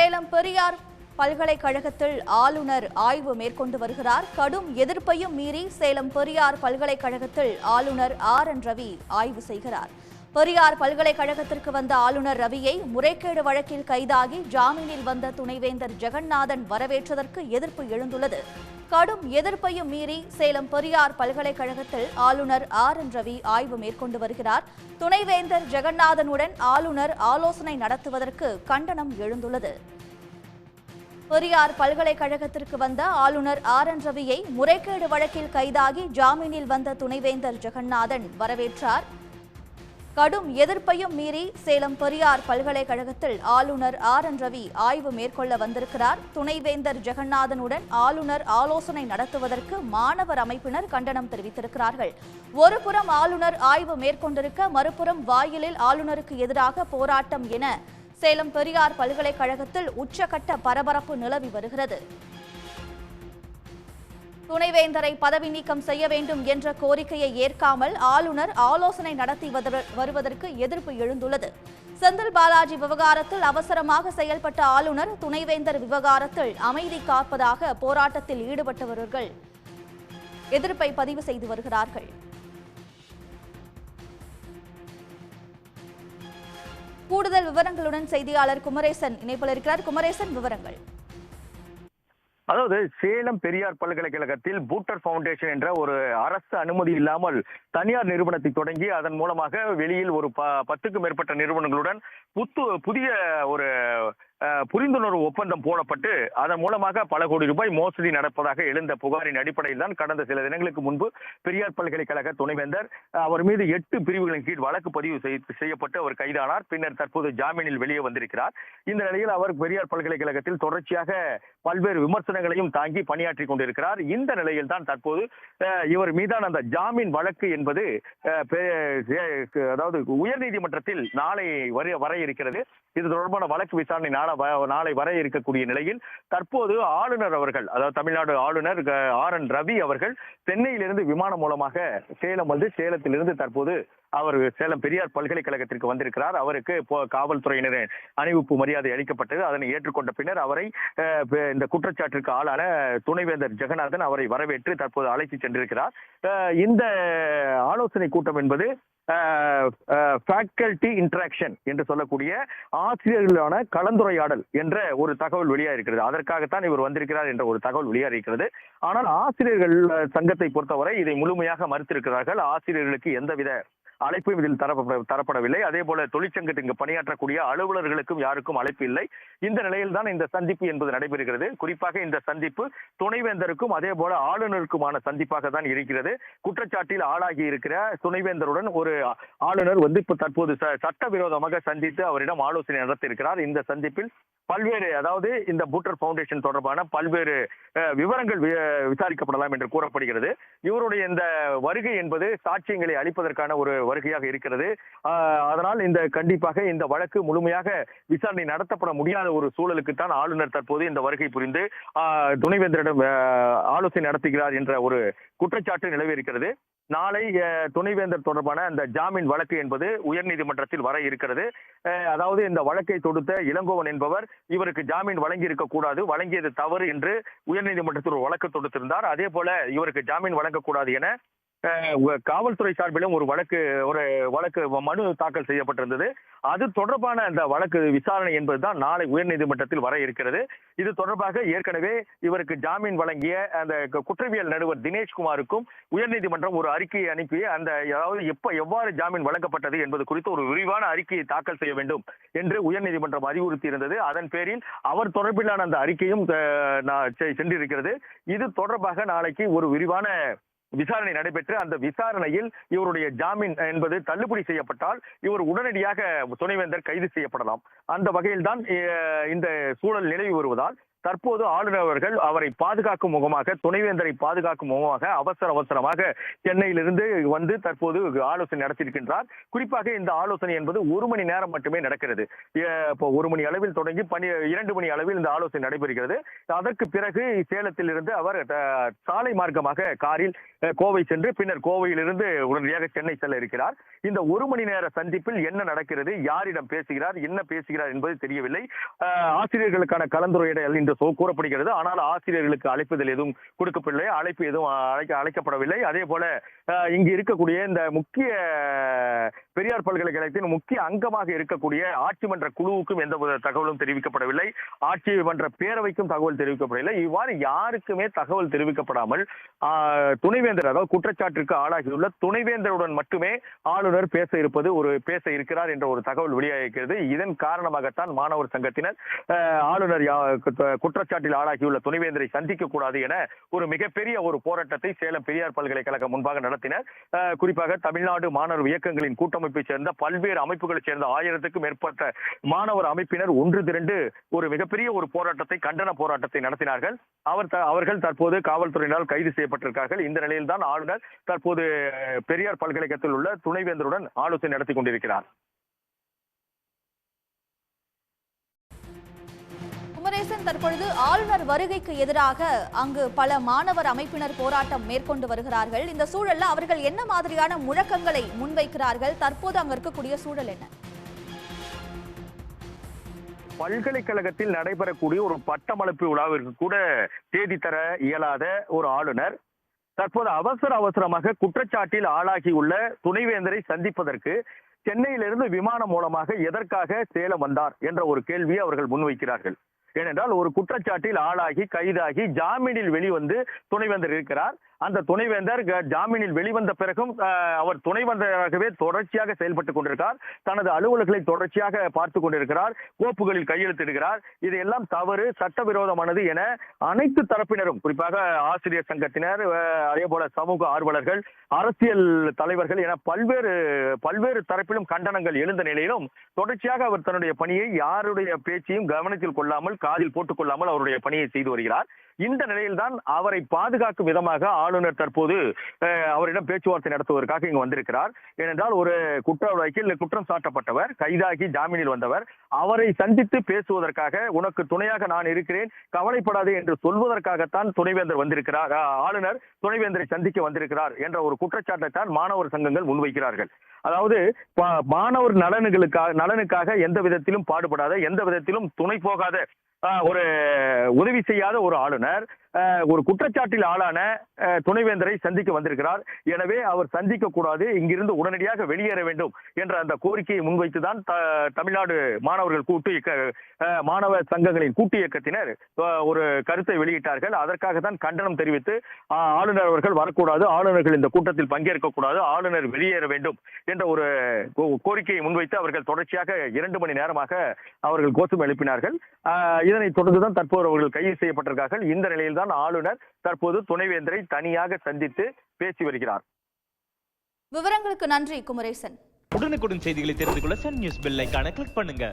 சேலம் பெரியார் பல்கலைக்கழகத்தில் ஆளுநர் ஆய்வு மேற்கொண்டு வருகிறார். கடும் எதிர்ப்பையும் மீறி சேலம் பெரியார் பல்கலைக்கழகத்தில் ஆளுநர் ஆர். என். ரவி ஆய்வு செய்கிறார். பெரியார் பல்கலைக்கழகத்திற்கு வந்த ஆளுநர் ரவியை முறைகேடு வழக்கில் கைதாகி ஜாமீனில் வந்த துணைவேந்தர் ஜெகநாதன் வரவேற்றதற்கு எதிர்ப்பு எழுந்துள்ளது. கடும் எதிர்ப்பையும் மீறி சேலம் பெரியார் பல்கலைக்கழகத்தில் ஆளுநர் ஆர். என். ரவி ஆய்வு மேற்கொண்டு வருகிறார். துணைவேந்தர் ஜெகநாதனுடன் ஆளுநர் ஆலோசனை நடத்துவதற்கு கண்டனம் எழுந்துள்ளது. பெரியார் பல்கலைக்கழகத்திற்கு வந்த ஆளுநர் ஆர். என். ரவியை முறைகேடு வழக்கில் கைதாகி ஜாமீனில் வந்த துணைவேந்தர் ஜெகநாதன் வரவேற்றார். கடும் எதிர்ப்பையும் மீறி சேலம் பெரியார் பல்கலைக்கழகத்தில் ஆளுநர் ஆர். என். ரவி ஆய்வு மேற்கொள்ள வந்திருக்கிறார். துணைவேந்தர் ஜெகநாதனுடன் ஆளுநர் ஆலோசனை நடத்துவதற்கு மாணவர் அமைப்பினர் கண்டனம் தெரிவித்திருக்கிறார்கள். ஒருபுறம் ஆளுநர் ஆய்வு மேற்கொண்டிருக்க மறுபுறம் வாயிலில் ஆளுநருக்கு எதிராக போராட்டம் என சேலம் பெரியார் பல்கலைக்கழகத்தில் உச்சகட்ட பரபரப்பு நிலவி வருகிறது. துணைவேந்தரை பதவி நீக்கம் செய்ய வேண்டும் என்ற கோரிக்கையை ஏற்காமல் ஆளுநர் ஆலோசனை நடத்தி வருவதற்கு எதிர்ப்பு எழுந்துள்ளது. செந்தில் பாலாஜி விவகாரத்தில் அவசரமாக செயல்பட்ட ஆளுநர் துணைவேந்தர் விவகாரத்தில் அமைதி காப்பதாக போராட்டத்தில் ஈடுபட்டவர்கள் எதிர்ப்பை பதிவு செய்து வருகிறார்கள். கூடுதல் விவரங்களுடன் செய்தியாளர் குமரேசன் இணைப்பில் இருக்கிறார். குமரேசன் விவரங்கள். அதாவது சேலம் பெரியார் பல்கலைக்கழகத்தில் பூட்டர் பவுண்டேஷன் என்ற ஒரு அரசு அனுமதி இல்லாமல் தனியார் நிறுவனத்தை தொடங்கி அதன் மூலமாக வெளியில் ஒரு ப- பத்துக்கும் மேற்பட்ட நிறுவனங்களுடன் புத்து புதிய ஒரு புரிந்துணர்வு ஒப்பந்தம் போடப்பட்டு அதன் மூலமாக பல கோடி ரூபாய் மோசடி நடப்பதாக எழுந்த புகாரின் அடிப்படையில் தான் கடந்த சில தினங்களுக்கு முன்பு பெரியார் பல்கலைக்கழக துணைவேந்தர் அவர் மீது எட்டு பிரிவுகளின் கீழ் வழக்கு பதிவு செய்யப்பட்டு அவர் கைதானார். பின்னர் தற்போது ஜாமீனில் வெளியே வந்திருக்கிறார். இந்த நிலையில் அவர் பெரியார் பல்கலைக்கழகத்தில் தொடர்ச்சியாக பல்வேறு விமர்சனங்களையும் தாங்கி பணியாற்றி கொண்டிருக்கிறார். இந்த நிலையில் தான் தற்போது இவர் மீதான அந்த ஜாமீன் வழக்கு என்பது அதாவது உயர்நீதிமன்றத்தில் நாளை வர இருக்கிறது. இது தொடர்பான வழக்கு விசாரணை நாளை நாள நாளை வர இருக்கக்கூடிய நிலையில் தற்போது ஆளுநர் அவர்கள் அதாவது தமிழ்நாடு ஆளுநர் ஆர் என் ரவி அவர்கள் சென்னையிலிருந்து விமானம் மூலமாக சேலம் வந்து சேலத்திலிருந்து தற்போது அவர் சேலம் பெரியார் பல்கலைக்கழகத்திற்கு வந்திருக்கிறார். அவருக்கு காவல்துறையினர் அணிவிப்பு மரியாதை அளிக்கப்பட்டது. அதனை ஏற்றுக்கொண்ட பின்னர் அவரை இந்த குற்றச்சாட்டிற்கு ஆளான துணைவேந்தர் ஜெகநாதன் அவரை வரவேற்று தற்போது அழைத்து சென்றிருக்கிறார். இந்த ஆலோசனை கூட்டம் என்பது ஃபேக்கல்டி இன்டராக்ஷன் என்று சொல்லக்கூடிய ஆசிரியர்களான கலந்துரையாடல் என்ற ஒரு தகவல் வெளியாக இருக்கிறது அதற்காகத்தான் இவர் வந்திருக்கிறார் என்ற ஒரு தகவல் வெளியாக இருக்கிறது ஆனால் ஆசிரியர்கள் சங்கத்தை பொறுத்தவரை இதை முழுமையாக மறுத்திருக்கிறார்கள். ஆசிரியர்களுக்கு எந்தவித அழைப்பும் இதில் தரப்பட தரப்படவில்லை. அதே போல தொழிற்சங்கத்தில் இங்கு பணியாற்றக்கூடிய அலுவலர்களுக்கும் யாருக்கும் அழைப்பு இல்லை. இந்த நிலையில் தான் இந்த சந்திப்பு என்பது நடைபெறுகிறது. குறிப்பாக இந்த சந்திப்பு துணைவேந்தருக்கும் அதே போல ஆளுநருக்குமான சந்திப்பாக தான் இருக்கிறது. குற்றச்சாட்டில் ஆளாகி இருக்கிற துணைவேந்தருடன் ஒரு ஆளுநர் வந்து இப்ப தற்போது ச- சட்டவிரோதமாக சந்தித்து அவரிடம் ஆலோசனை நடத்தியிருக்கிறார். இந்த சந்திப்பில் பல்வேறு அதாவது இந்த பூட்டர் பவுண்டேஷன் தொடர்பான பல்வேறு விவரங்கள் வி- விசாரிக்கப்படலாம் என்று கூறப்படுகிறது. இவருடைய இந்த வருகை என்பது சாட்சியங்களை அளிப்பதற்கான ஒரு வருகையாக இருக்கிறது. அதனால் இந்த கண்டிப்பாக இந்த வழக்கு முழுமையாக விசாரணை நடத்தப்பட முடியாத ஒரு சூழலுக்கு தான் ஆளுநர் தற்போது இந்த வருகை புரிந்து துணைவேந்தரிடம் ஆலோசனை நடத்துகிறார் என்ற ஒரு குற்றச்சாட்டு நிலவி இருக்கிறது நாளை துணைவேந்தர் தொடர்பான அந்த ஜாமீன் வழக்கு என்பது உயர்நீதிமன்றத்தில் வர இருக்கிறது. அதாவது இந்த வழக்கை தொடுத்த இளங்கோவன் என்பவர் இவருக்கு ஜாமீன் வழங்கி இருக்க கூடாது வழங்கியது தவறு என்று உயர்நீதிமன்றத்தில் ஒரு வழக்கு தொடுத்திருந்தார். அதே போல இவருக்கு ஜாமீன் வழங்கக்கூடாது என காவல்துறை சார்பிலும் ஒரு வழக்கு ஒரு வழக்கு மனு தாக்கல் செய்யப்பட்டிருந்தது. அது தொடர்பான அந்த வழக்கு விசாரணை என்பதுதான் நாளை உயர்நீதிமன்றத்தில் வர இருக்கிறது. இது தொடர்பாக ஏற்கனவே இவருக்கு ஜாமீன் வழங்கிய அந்த குற்றவியல் நடுவர் தினேஷ்குமாருக்கும் உயர்நீதிமன்றம் ஒரு அறிக்கையை அனுப்பி அந்த அதாவது எப்ப எவ்வாறு ஜாமீன் வழங்கப்பட்டது என்பது குறித்து ஒரு விரிவான அறிக்கையை தாக்கல் செய்ய வேண்டும் என்று உயர்நீதிமன்றம் அறிவுறுத்தி இருந்தது அதன் பேரில் அவர் தொடர்பிலான அந்த அறிக்கையும் நான் செ- சென்றிருக்கிறது. இது தொடர்பாக நாளைக்கு ஒரு விரிவான விசாரணை நடைபெற்று அந்த விசாரணையில் இவருடைய ஜாமீன் என்பது தள்ளுபடி செய்யப்பட்டால் இவர் உடனடியாக துணைவேந்தர் கைது செய்யப்படலாம். அந்த வகையில் தான் இந்த சூழல் நிலவி வருவதால் தற்போது ஆளுநர் அவர்கள் அவரை பாதுகாக்கும் முகமாக துணைவேந்தரை பாதுகாக்கும் முகமாக அவசர அவசரமாக சென்னையிலிருந்து வந்து தற்போது ஆலோசனை நடத்தியிருக்கின்றார். குறிப்பாக இந்த ஆலோசனை என்பது ஒரு மணி நேரம் மட்டுமே நடக்கிறது. இப்போ ஒரு மணி அளவில் தொடங்கி பனி இரண்டு மணி அளவில் இந்த ஆலோசனை நடைபெறுகிறது. அதற்கு பிறகு சேலத்தில் இருந்து அவர் சாலை மார்க்கமாக காரில் கோவை சென்று பின்னர் கோவையிலிருந்து உடனடியாக சென்னை செல்ல இருக்கிறார். இந்த ஒரு மணி நேர சந்திப்பில் என்ன நடக்கிறது யாரிடம் பேசுகிறார் என்ன பேசுகிறார் என்பது தெரியவில்லை. ஆசிரியர்களுக்கான கலந்துரையாடல் இன்று சொ- கூறப்படுகிறது. ஆனால் ஆசிரியர்களுக்கு அழைப்புதல் எதுவும் கொடுக்கப்படவில்லை. அழைப்பு எதுவும் அழைக்க அழைக்கப்படவில்லை. அதே போல இங்கு இருக்கக்கூடிய இந்த முக்கிய பெரியார் பல்கலைக்கழகத்தின் முக்கிய அங்கமாக இருக்கக்கூடிய ஆட்சி மன்ற குழுவுக்கும் எந்த தகவலும் தெரிவிக்கப்படவில்லை. ஆட்சி மன்ற பேரவைக்கும் தகவல் தெரிவிக்கப்படவில்லை. இவ்வாறு யாருக்குமே தகவல் தெரிவிக்கப்படாமல் ஆஹ், துணைவேந்தர் அதாவது குற்றச்சாட்டிற்கு ஆளாகியுள்ள துணைவேந்தருடன் மட்டுமே ஆளுநர் பேச இருப்பது ஒரு பேச இருக்கிறார் என்ற ஒரு தகவல் வெளியாகிறது இதன் காரணமாகத்தான் மாணவர் சங்கத்தினர் ஆஹ், ஆளுநர் குற்றச்சாட்டில் ஆளாகியுள்ள துணைவேந்தரை சந்திக்க கூடாது என ஒரு மிகப்பெரிய ஒரு போராட்டத்தை சேலம் பெரியார் பல்கலைக்கழகம் முன்பாக நடத்தினர். குறிப்பாக தமிழ்நாடு மாணவர் இயக்கங்களின் கூட்டமைப்பை சேர்ந்த பல்வேறு அமைப்புகளைச் சேர்ந்த ஆயிரத்துக்கும் மேற்பட்ட மாணவர் அமைப்பினர் ஒன்று திரண்டு ஒரு மிகப்பெரிய ஒரு போராட்டத்தை கண்டன போராட்டத்தை நடத்தினார்கள். அவர் த- அவர்கள் தற்போது காவல்துறையினால் கைது செய்யப்பட்டிருக்கார்கள். இந்த நிலையில் தான் ஆளுநர் தற்போது பெரியார் பல்கலைக்கழகத்தில் உள்ள துணைவேந்தருடன் ஆலோசனை நடத்தி கொண்டிருக்கிறார். குமரேசன் தற்பொழுது ஆளுநர் வருகைக்கு எதிராக அங்கு பல மாணவர் அமைப்பினர் போராட்டம் மேற்கொண்டு வருகிறார்கள். இந்த சூழல்ல அவர்கள் என்ன மாதிரியான முழக்கங்களை முன்வைக்கிறார்கள்? தற்போது அங்க இருக்கக்கூடிய சூழல் என்ன? பல்கலைக்கழகத்தில் நடைபெறக்கூடிய ஒரு பட்டமளிப்பு விழாவிற்கு கூட தேதி தர இயலாத ஒரு ஆளுநர் தற்போது அவசர அவசரமாக குற்றச்சாட்டில் ஆளாகியுள்ள துணைவேந்தரை சந்திப்பதற்கு சென்னையிலிருந்து விமானம் மூலமாக எதற்காக சேலம் வந்தார் என்ற ஒரு கேள்வியை அவர்கள் முன்வைக்கிறார்கள். ஏனென்றால் ஒரு குற்றச்சாட்டில் ஆளாகி கைதாகி ஜாமீனில் வெளிவந்து துணைவேந்தர் இருக்கிறார் அந்த துணைவேந்தர் ஜாமீனில் வெளிவந்த பிறகும் அவர் துணைவேந்தராகவே தொடர்ச்சியாக செயல்பட்டுக் கொண்டிருக்கிறார். தனது அலுவலர்களை தொடர்ச்சியாக பார்த்து கொண்டிருக்கிறார். கோப்புகளில் கையெழுத்திடுகிறார். இதையெல்லாம் தவறு சட்டவிரோதமானது என அனைத்து தரப்பினரும் குறிப்பாக ஆசிரியர் சங்கத்தினர் அதே போல சமூக ஆர்வலர்கள் அரசியல் தலைவர்கள் என பல்வேறு பல்வேறு தரப்பிலும் கண்டனங்கள் எழுந்த நிலையிலும் தொடர்ச்சியாக அவர் தன்னுடைய பணியை யாருடைய பேச்சையும் கவனத்தில் கொள்ளாமல் காதில் போட்டுக் கொள்ளாமல் அவருடைய பணியை செய்து வருகிறார். இந்த நிலையில்தான் அவரை பாதுகாக்கும் விதமாக ஆளுநர் தற்போது அவரிடம் பேச்சுவார்த்தை நடத்துவதற்காக இங்கு வந்திருக்கிறார். ஏனென்றால் ஒரு குற்ற வழக்கில் குற்றம் சாட்டப்பட்டவர் கைதாகி ஜாமீனில் வந்தவர். அவரை சந்தித்து பேசுவதற்காக உனக்கு துணையாக நான் இருக்கிறேன் கவலைப்படாதே என்று சொல்வதற்காகத்தான் துணைவேந்தர் வந்திருக்கிறார். ஆளுநர் துணைவேந்தரை சந்திக்க வந்திருக்கிறார் என்ற ஒரு குற்றச்சாட்டை தான் மாணவர் சங்கங்கள் முன்வைக்கிறார்கள். அதாவது மாணவர் நலனுகளுக்காக நலனுக்காக எந்த விதத்திலும் பாடுபடாத எந்த விதத்திலும் துணை போகாத ஒரு உதவி செய்யாத ஒரு ஆளுநர் ஒரு குற்றச்சாட்டில் ஆளான துணைவேந்தரை சந்திக்க வந்திருக்கிறார். எனவே அவர் சந்திக்க கூடாது இங்கிருந்து உடனடியாக வெளியேற வேண்டும் என்ற அந்த கோரிக்கையை முன்வைத்துதான் தமிழ்நாடு மாணவர்கள் கூட்டு இயக்க மாணவ சங்கங்களின் கூட்டு இயக்கத்தினர் ஒரு கருத்தை வெளியிட்டார்கள். அதற்காக தான் கண்டனம் தெரிவித்து ஆஹ், ஆளுநர் அவர்கள் வரக்கூடாது ஆளுநர்கள் இந்த கூட்டத்தில் பங்கேற்க கூடாது ஆளுநர் வெளியேற வேண்டும் என்ற ஒரு கோ- கோரிக்கையை முன்வைத்து அவர்கள் தொடர்ச்சியாக இரண்டு மணி நேரமாக அவர்கள் கோஷம் எழுப்பினார்கள். இதனைத் தொடர்ந்துதான் தற்போது அவர்கள் கைது செய்யப்பட்டிருக்கார்கள். இந்த நிலையில்தான் ஆளுநர் தற்போது துணைவேந்தரை தனியாக சந்தித்து பேசி வருகிறார். விவரங்களுக்கு நன்றி குமரேசன். உடனுக்குடன் செய்திகளை தெரிந்து கொள்ள சன் நியூஸ் பெல் ஐகானை கிளிக் பண்ணுங்க.